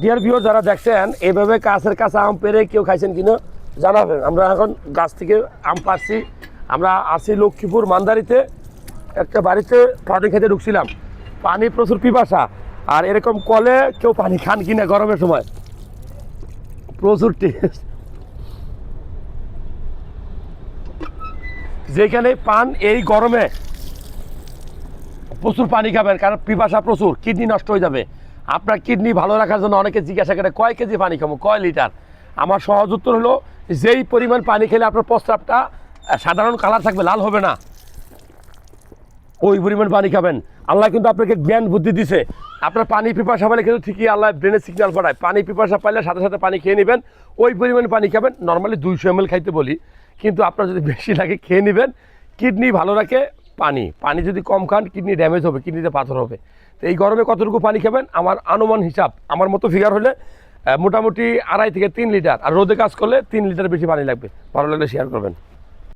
Deer view যারা দেখছেন এইভাবে কাছের কাছে আম পেরে কেউ খাইছেন কিনা জানাবেন। আমরা এখন গাছ থেকে আম পাচ্ছি আমরা আছি লক্ষ্মীপুর মান্দারিতে। একটা বাড়িতে পানি খেতে ঢুকছিলাম। পানি প্রচুর পিপাসা। আর এরকম কলে কেউ পানি খান কিনা গরমের সময়? প্রচুর টেস্ট যেখানে পান, এই গরমে প্রচুর পানি খাবেন, কারণ পিপাসা প্রচুর, কিডনি নষ্ট হয়ে যাবে। আপনার কিডনি ভালো রাখার জন্য অনেকে জিজ্ঞাসা করে কয় কেজি পানি খাব? কয় লিটার? আমার সহজ উত্তর হলো যেই পরিমাণ পানি খেলে আপনার প্রস্রাবটা আহ, সাধারণ কালার থাকবে লাল হবে না। ওই পরিমাণ পানি খাবেন। আল্লাহ কিন্তু আপনাকে জ্ঞান বুদ্ধি দিছে। আপনার পানি পিপাসা পেলে কিন্তু ঠিকই আল্লাহ ব্রেনে সিগন্যাল পাঠায়। পানি পিপাসা পাইলে সাথে সাথে পানি খেয়ে নেবেন। ওই পরিমাণ পানি খাবেন। নর্মালি দুইশো এম খাইতে বলি। কিন্তু আপনার যদি বেশি লাগে খেয়ে নেবেন। কিডনি ভালো রাখে পানি পানি যদি কম খান, কিডনি ড্যামেজ হবে, কিডনিতে পাথর হবে। তো এই গরমে কতটুকু পানি খাবেন? আমার আনুমান হিসাব, আমার মতো ফিগার হলে মোটামুটি আড়াই থেকে তিন লিটার, আর রোদে কাজ করলে তিন লিটার বেশি পানি লাগবে। ভালো লাগলে শেয়ার করবেন।